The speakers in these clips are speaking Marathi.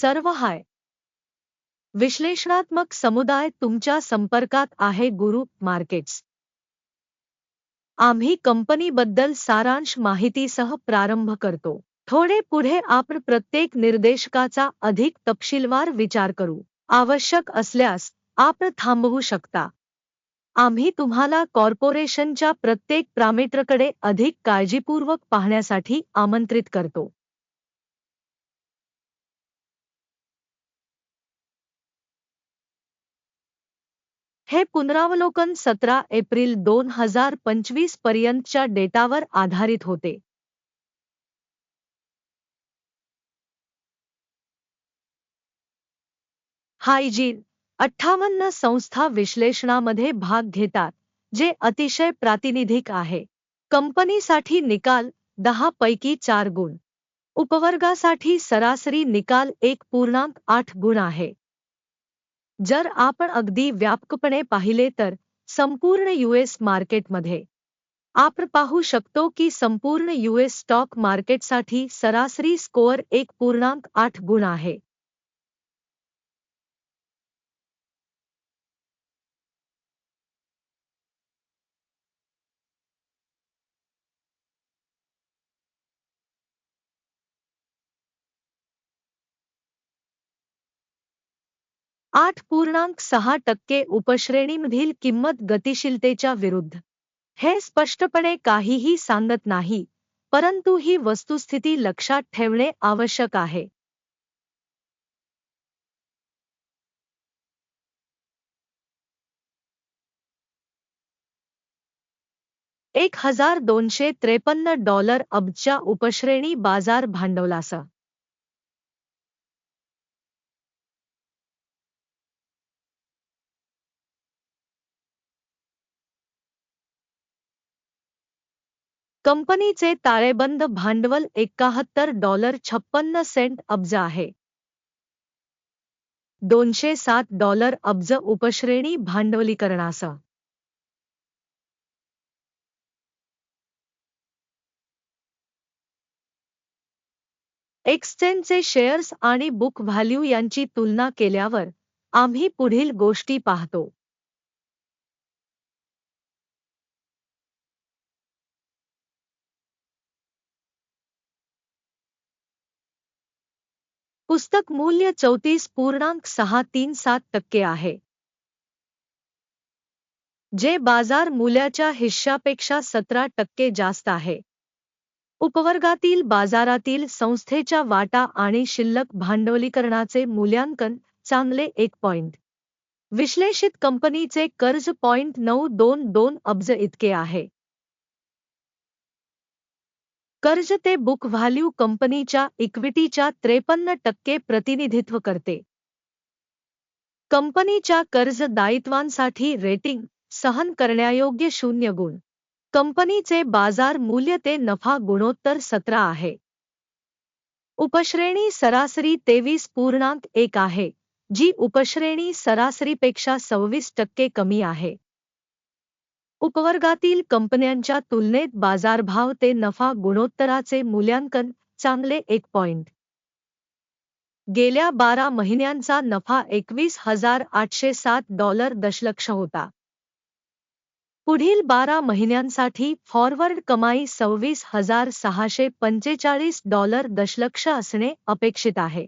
सर्व हाय. विश्लेषणात्मक समुदाय तुमच्या संपर्कात आहे गुरु मार्केट्स. आम्ही कंपनीबद्दल सारांश माहितीसह प्रारंभ करतो. थोडे पुढे आपण प्रत्येक निर्देशकाचा अधिक तपशीलवार विचार करू. आवश्यक असल्यास आपण थांबवू शकता. आम्ही तुम्हाला कॉर्पोरेशनच्या प्रत्येक पॅरामीटरकडे अधिक काळजीपूर्वक पाहण्यासाठी आमंत्रित करतो. हे पुनरावलोकन सतरा एप्रिल दोन हजार पंचवीस पर्यंतच्या डेटावर आधारित होते. हायजीन अठ्ठावन्न संस्था विश्लेषणामध्ये भाग घेतात जे अतिशय प्रातिनिधिक आहे. कंपनीसाठी निकाल दहा पैकी चार गुण. उपवर्गासाठी सरासरी निकाल एक पूर्णांक आठ गुण आहे. जर आप अगदी व्यापकपणे पाहिले तर संपूर्ण यूएस मार्केटमध्ये आपण पाहू शकतो की संपूर्ण यूएस स्टॉक मार्केटसाठी सरासरी स्कोअर एक पूर्णांक आठ गुण आहे. आठ पूर्णांक सहा टक्के उपश्रेणीमधील किंमत गतिशीलतेच्या विरुद्ध. हे स्पष्टपणे काहीही सांगत नाही परंतु ही वस्तुस्थिती लक्षात ठेवणे आवश्यक आहे. एक हजार दोनशे त्रेपन्न डॉलर अब्जच्या उपश्रेणी बाजार भांडवलासह. कंपनीचे ताळेबंद भांडवल एकाहत्तर डॉलर छप्पन्न सेंट अब्ज आहे. दोनशे सात डॉलर अब्ज उपश्रेणी भांडवलीकरणासह एक्सचेंजचे शेअर्स आणि बुक व्हॅल्यू यांची तुलना केल्यावर आम्ही पुढील गोष्टी पाहतो. पुस्तक मूल्य चौतीस पूर्णांक सहा तीन सात टक्के आहे. जे बाजार मूल्याच्या हिश्शापेक्षा सतरा टक्के जास्त आहे. उपवर्गातील बाजारातील संस्थेच्या वाटा आणि शिल्लक भांडवलीकरणाचे मूल्यांकन चांगले एक पॉइंट. विश्लेषित कंपनीचे कर्ज पॉइंट नऊ दोन दोन अब्ज इतके आहे. कर्ज ते बुक व्हॅल्यू कंपनीच्या इक्विटीच्या त्रेपन्न टक्के प्रतिनिधित्व करते. कंपनीच्या कर्ज दायित्वांसाठी रेटिंग सहन करण्यायोग्य शून्य गुण. कंपनीचे बाजार मूल्य ते नफा गुणोत्तर सतरा आहे. उपश्रेणी सरासरी तेवीस पूर्णांक एक आहे जी उपश्रेणी सरासरीपेक्षा सव्वीस टक्के कमी आहे. उपवर्गातील कंपन्यांच्या तुलनेत बाजारभाव ते नफा गुणोत्तराचे मूल्यांकन चांगले एक पॉइंट गेल्या बारा महिन्यांचा नफा एकवीस हजार आठशे सात डॉलर दशलक्ष होता. पुढील बारा महिन्यांसाठी फॉरवर्ड कमाई सव्वीस हजार सहाशे पंचेचाळीस डॉलर दशलक्ष असणे अपेक्षित आहे.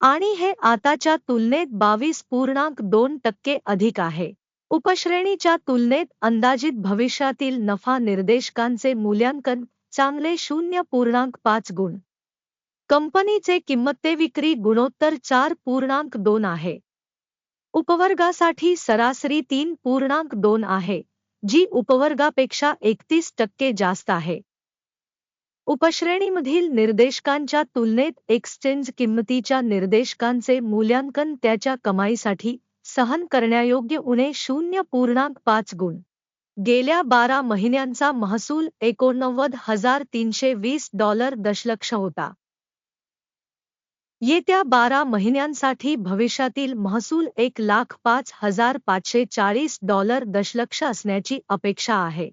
आणि हे आताच्या तुलनेत बावीस पूर्णांक दोन टक्के अधिक आहे. उपश्रेणीच्या तुलनेत अंदाजित भविष्यातील नफा निर्देशकांचे मूल्यांकन चांगले शून्य पूर्णांक पाच गुण. कंपनीचे किंमते विक्री गुणोत्तर चार पूर्णांक दोन आहे. उपवर्गासाठी सरासरी तीन पूर्णांक दोन आहे जी उपवर्गापेक्षा एकतीस टक्के जास्त आहे. उपश्रेणीमधील निर्देशकांच्या तुलनेत एक्सचेंज किंमतीच्या निर्देशकांचे मूल्यांकन त्याच्या कमाईसाठी सहन करण्यायोग्य उणे शून्य पूर्णांक पाच गुण. गेल्या बारा महिन्यांचा महसूल एकोणनव्वद हज़ार तीनशे वीस डॉलर दशलक्ष होता. येत्या बारा महिन्यांसाठी भविष्यातील महसूल एक लाख पाच हज़ार पाचशे चाळीस डॉलर दशलक्ष असण्याची अपेक्षा आहे.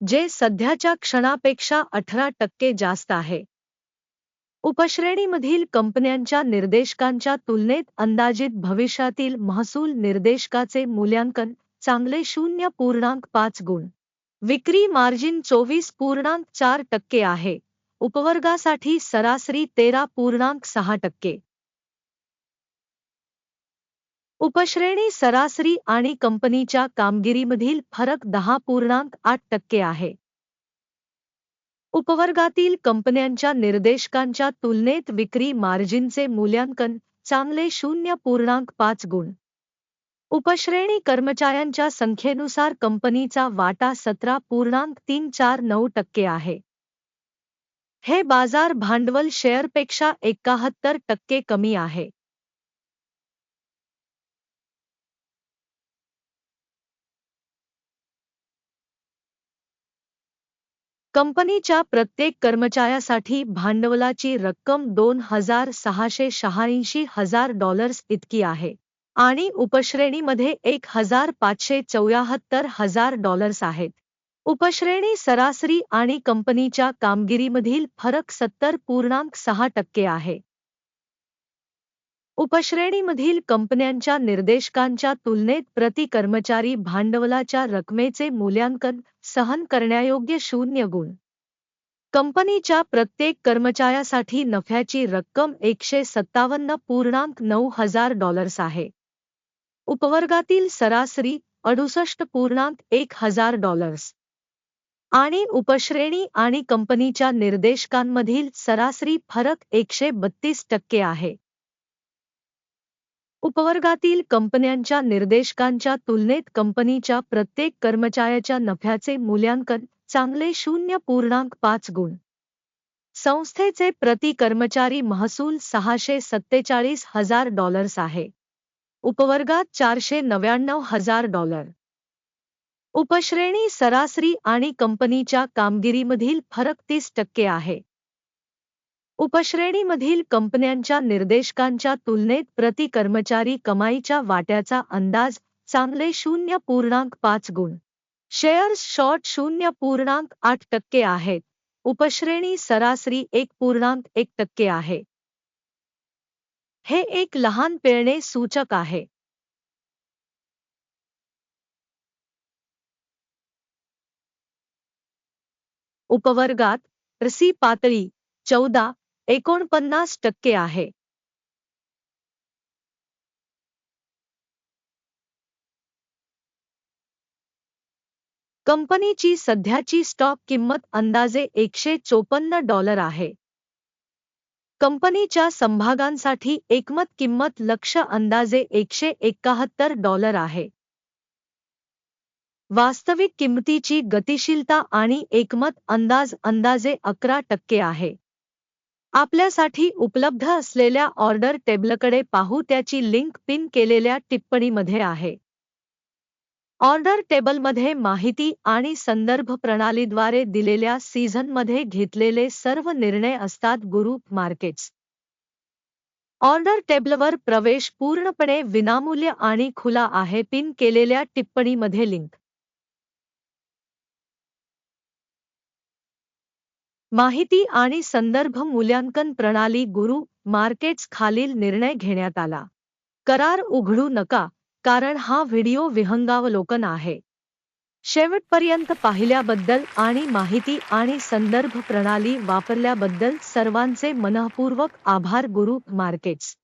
जे सध्याच्या क्षणापेक्षा अठरा टक्के जास्त आहे. उपश्रेणीमधील कंपन्यांच्या निर्देशकांच्या तुलनेत अंदाजित भविष्यातील महसूल निर्देशकाचे मूल्यांकन चांगले शून्य पूर्णांक पाच गुण. विक्री मार्जिन चोवीस पूर्णांक चार टक्के आहे. उपवर्गासाठी सरासरी तेरा पूर्णांक सहा टक्के. उपश्रेणी सरासरी आणि कंपनीच्या कामगिरीमधील फरक दहा पूर्णांक आठ टक्के आहे. उपवर्गातील कंपन्यांच्या निर्देशकांच्या तुलनेत विक्री मार्जिनचे मूल्यांकन चांगले शून्य पूर्णांक पाच गुण. उपश्रेणी कर्मचाऱ्यांच्या संख्येनुसार कंपनीचा वाटा सतरा पूर्णांक तीन चार नऊ टक्के आहे. हे बाजार भांडवल शेअरपेक्षा एकाहत्तर टक्के कमी आहे. कंपनीच्या प्रत्येक कर्मचाऱ्यासाठी भांडवलाची रक्कम दोन हजार सहाशे शहाऐंशी हजार डॉलर्स इतकी आहे आणि उपश्रेणीमध्ये एक हजार पाचशे चौऱ्याहत्तर हजार डॉलर्स आहेत. उपश्रेणी सरासरी आणि कंपनीच्या कामगिरीमधील फरक सत्तर पूर्णांक सहा टक्के आहे. उपश्रेणीमधील कंपन्यांच्या निर्देशकांच्या तुलनेत प्रति कर्मचारी भांडवलाच्या रकमेचे मूल्यांकन सहन करण्यायोग्य शून्य गुण. कंपनीच्या प्रत्येक कर्मचाऱ्यासाठी नफ्याची रक्कम एकशे सत्तावन्न पूर्णांक नऊ हजार डॉलर्स आहे. उपवर्गातील सरासरी अडुसष्ट पूर्णांक एक हजार डॉलर्स. आणि उपश्रेणी आणि कंपनीच्या निर्देशकांमधील सरासरी फरक एकशे बत्तीस टक्के आहे. उपवर्गातील कंपन्यांच्या निर्देशकांच्या तुलनेत कंपनीच्या प्रत्येक कर्मचाऱ्याच्या नफ्याचे मूल्यांकन चांगले शून्य पूर्णांक पाच गुण. संस्थेचे प्रति कर्मचारी महसूल सहाशे सत्तेचाळीस हजार डॉलर्स आहे. उपवर्गात चारशे नव्याण्णव हजार डॉलर. उपश्रेणी सरासरी आणि कंपनीच्या कामगिरीमधील फरक तीस टक्के आहे. उपश्रेणीमधील कंपन्यांच्या निर्देशकांच्या तुलनेत प्रति कर्मचारी कमाईच्या वाट्याचा अंदाज चांगले शून्य पूर्णांक पाच गुण. शेअर्स शॉर्ट शून्य पूर्णांक आठ टक्के आहेत. उपश्रेणी सरासरी एक पूर्णांक एक टक्के आहे. हे एक लहान पेरणे सूचक आहे. उपवर्गात रसी पातळी चौदा एकोणपन्नास टक्के आहे. कंपनीची सध्याची स्टॉक किंमत अंदाजे एकशे चोपन्न डॉलर आहे. कंपनीच्या समभागांसाठी एकमत किंमत लक्ष अंदाजे एकशे एकाहत्तर डॉलर आहे. वास्तविक किंमतीची गतिशीलता आणि एकमत अंदाज अंदाजे अकरा टक्के आहे. आपल्यासाठी उपलब्ध असलेल्या ऑर्डर टेबलकडे पाहू त्याची लिंक पिन केलेल्या टिप्पणीमध्ये आहे. ऑर्डर टेबलमध्ये माहिती आणि संदर्भ प्रणालीद्वारे दिलेल्या सीझनमध्ये घेतलेले सर्व निर्णय असतात गुरु मार्केट्स. ऑर्डर टेबलवर प्रवेश पूर्णपणे विनामूल्य आणि खुला आहे पिन केलेल्या टिप्पणीमध्ये लिंक. माहिती आणि संदर्भ मूल्यांकन प्रणाली गुरु मार्केट्स खालील निर्णय घेण्यात आला. करार उघडू नका कारण हा व्हिडिओ विहंगावलोकन आहे. शेवटपर्यंत पाहिल्याबद्दल आणि माहिती आणि संदर्भ प्रणाली वापरल्याबद्दल सर्वांचे मनःपूर्वक आभार गुरु मार्केट्स.